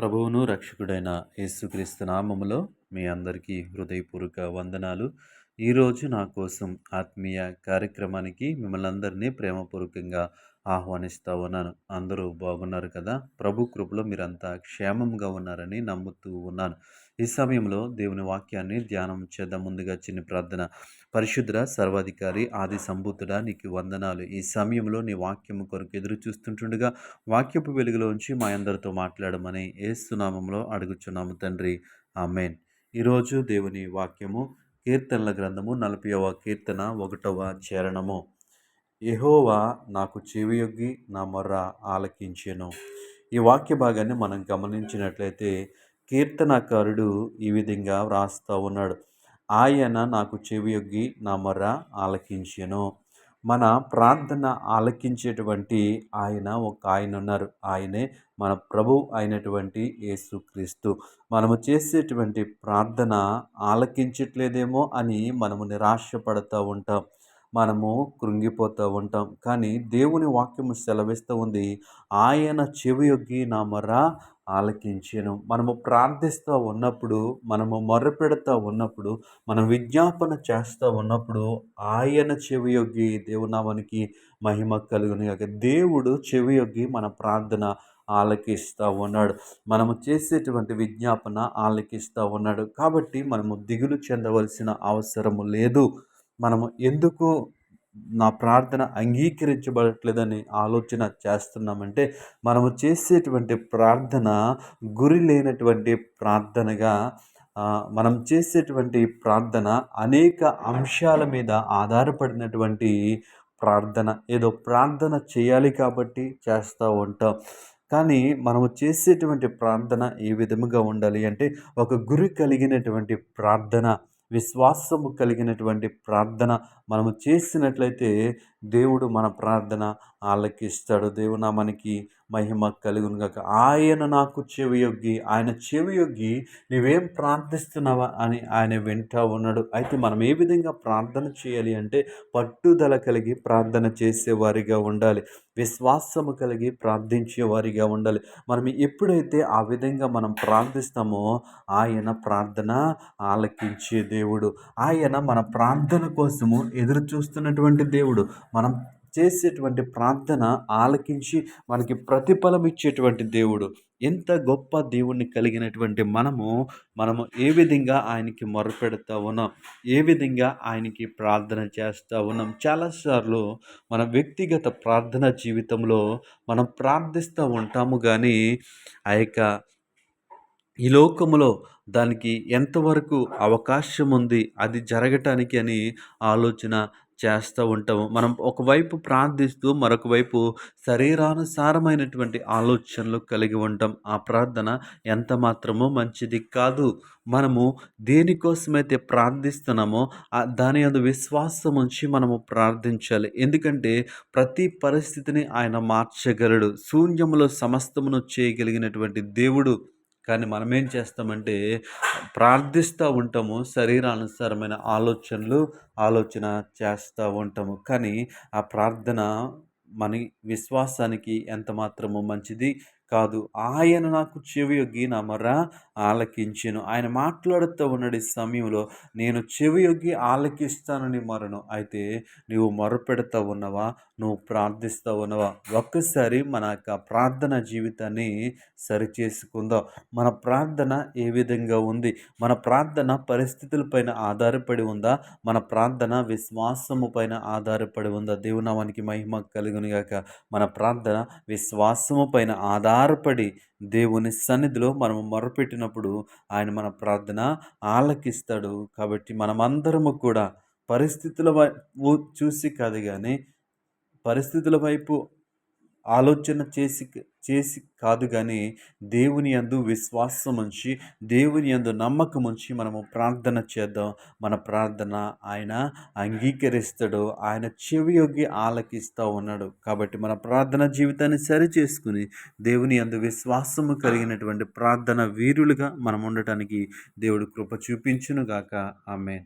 ప్రభువును రక్షకుడైన యేసుక్రీస్తు నామములో మీ అందరికీ హృదయపూర్వక వందనాలు. ఈరోజు నా కోసం ఆత్మీయ కార్యక్రమానికి మిమ్మల్ని అందరినీ ప్రేమపూర్వకంగా ఆహ్వానిస్తూ ఉన్నాను. అందరూ బాగున్నారు కదా? ప్రభు కృపలో మీరంతా క్షేమంగా ఉన్నారని నమ్ముతూ ఉన్నాను. ఈ సమయంలో దేవుని వాక్యాన్ని ధ్యానం చేద్దాం. ముందుగా చిన్న ప్రార్థన. పరిశుద్ర సర్వాధికారి ఆది సంభూతుడా నీకు వందనాలు. ఈ సమయంలో నీ వాక్యము కొరకు ఎదురు చూస్తుంటుండగా వాక్యపు వెలుగులోంచి మా అందరితో మాట్లాడమని ఏసునామంలో అడుగుచున్నాము తండ్రి. ఆమెన్. ఈరోజు దేవుని వాక్యము కీర్తనల గ్రంథము నలభైవ కీర్తన ఒకటవ చరణము. ఎహోవా నాకు చెవియొగ్గి నా మొర్ర ఆలకించెను. ఈ వాక్య భాగాన్ని మనం గమనించినట్లయితే కీర్తనకారుడు ఈ విధంగా వ్రాస్తూ ఉన్నాడు. ఆయన నాకు చెవియొగ్గి నా మొర్ర ఆలకించెను. మన ప్రార్థన ఆలకించేటువంటి ఆయన ఒక ఆయన ఉన్నారు. ఆయనే మన ప్రభు అయినటువంటి యేసుక్రీస్తు మనము చేసేటువంటి ప్రార్థన ఆలకించట్లేదేమో అని మనము నిరాశపడుతూ ఉంటాం. మనము కృంగిపోతూ ఉంటాం. కానీ దేవుని వాక్యము సెలవిస్తూ ఉంది ఆయన చెవియొగ్గి నా మొర్ర ఆలకించాను. మనము ప్రార్థిస్తూ ఉన్నప్పుడు మనము మొర్రపెడుతూ ఉన్నప్పుడు మనం విజ్ఞాపన చేస్తూ ఉన్నప్పుడు ఆయన చెవియొగ్గి దేవునామానికి మహిమ కలుగుని దేవుడు చెవియొగ్గి మన ప్రార్థన ఆలకిస్తూ ఉన్నాడు. మనము చేసేటువంటి విజ్ఞాపన ఆలకిస్తూ ఉన్నాడు. కాబట్టి మనము దిగులు చెందవలసిన అవసరము లేదు. మనము ఎందుకు నా ప్రార్థన అంగీకరించబడట్లేదని ఆలోచన చేస్తున్నామంటే మనము చేసేటువంటి ప్రార్థన గురి లేనటువంటి ప్రార్థనగా మనం చేసేటువంటి ప్రార్థన అనేక అంశాల మీద ఆధారపడినటువంటి ప్రార్థన. ఏదో ప్రార్థన చేయాలి కాబట్టి చేస్తూ ఉంటాం. కానీ మనము చేసేటువంటి ప్రార్థన ఏ విధముగా ఉండాలి అంటే ఒక గురి కలిగినటువంటి ప్రార్థన. విశ్వాసము కలిగినటువంటి ప్రార్థన మనము చేసినట్లయితే దేవుడు మన ప్రార్థన ఆలకిస్తాడు. దేవుడు మనకి మహిమ కలుగును గాక. ఆయన నాకు చెవియొగ్గి ఆయన చెవియొగ్గి నువ్వేం ప్రార్థిస్తున్నావా అని ఆయన వింటా ఉన్నాడు. అయితే మనం ఏ విధంగా ప్రార్థన చేయాలి అంటే పట్టుదల కలిగి ప్రార్థన చేసేవారిగా ఉండాలి. విశ్వాసము కలిగి ప్రార్థించే వారిగా ఉండాలి. మనం ఎప్పుడైతే ఆ విధంగా మనం ప్రార్థిస్తామో ఆయన ప్రార్థన ఆలకించే దేవుడు. ఆయన మన ప్రార్థన కోసము ఎదురు చూస్తున్నటువంటి దేవుడు. మనం చేసేటువంటి ప్రార్థన ఆలకించి మనకి ప్రతిఫలం ఇచ్చేటువంటి దేవుడు. ఎంత గొప్ప దేవుణ్ణి కలిగినటువంటి మనము మనము ఏ విధంగా ఆయనకి మొరపెడతా ఉన్నాం ఏ విధంగా ఆయనకి ప్రార్థన చేస్తూ ఉన్నాం. చాలాసార్లు మన వ్యక్తిగత ప్రార్థన జీవితంలో మనం ప్రార్థిస్తూ ఉంటాము కానీ ఆ యొక్క ఈ లోకములో దానికి ఎంతవరకు అవకాశం ఉంది అది జరగటానికి అని ఆలోచన చేస్తూ ఉంటాము. మనం ఒకవైపు ప్రార్థిస్తూ మరొక వైపు శరీరానుసారమైనటువంటి ఆలోచనలు కలిగి ఉంటాం. ఆ ప్రార్థన ఎంత మాత్రమో మంచిది కాదు. మనము దేనికోసమైతే ప్రార్థిస్తున్నామో దాని అందు విశ్వాసం ఉంచి మనము ప్రార్థించాలి. ఎందుకంటే ప్రతి పరిస్థితిని ఆయన మార్చగలడు. శూన్యములో సమస్తమును చేయగలిగినటువంటి దేవుడు. కానీ మనం ఏం చేస్తామంటే ప్రార్థిస్తూ ఉంటాము శరీరానుసారమైన ఆలోచనలు ఆలోచన చేస్తూ ఉంటాము. కానీ ఆ ప్రార్థన మన విశ్వాసానికి ఎంత మాత్రము మంచిది? కాదు. ఆయన నాకు చెవి యొగ్గి నా మర ఆలకించాను. ఆయన మాట్లాడుతూ ఉన్నాడు సమయంలో నేను చెవి యొగ్గి ఆలకిస్తానని మరను. అయితే నువ్వు మొరపెడతా ఉన్నవా? నువ్వు ప్రార్థిస్తూ ఉన్నవా? ఒక్కసారి మన యొక్క ప్రార్థన జీవితాన్ని సరిచేసుకుందాం. మన ప్రార్థన ఏ విధంగా ఉంది? మన ప్రార్థన పరిస్థితులపైన ఆధారపడి ఉందా? మన ప్రార్థన విశ్వాసము పైన ఆధారపడి ఉందా? దేవునామానికి మహిమ కలుగునిగాక మన ప్రార్థన విశ్వాసము పైన ఆధారపడి దేవుని సన్నిధిలో మనం మొరపెట్టినప్పుడు ఆయన మన ప్రార్థన ఆలకిస్తాడు. కాబట్టి మనమందరము కూడా పరిస్థితుల చూసి కాదు కానీ పరిస్థితుల వైపు ఆలోచన చేసి చేసి కాదు కానీ దేవుని అందు విశ్వాసం ఉంచి దేవుని అందు నమ్మకం ఉంచి మనము ప్రార్థన చేద్దాం. మన ప్రార్థన ఆయన అంగీకరిస్తాడు. ఆయన చెవియొగ్గి ఆలకిస్తూ ఉన్నాడు. కాబట్టి మన ప్రార్థన జీవితాన్ని సరి చేసుకుని దేవుని అందు విశ్వాసము కలిగినటువంటి ప్రార్థన వీరులుగా మనం ఉండటానికి దేవుడు కృప చూపించునుగాక. ఆమె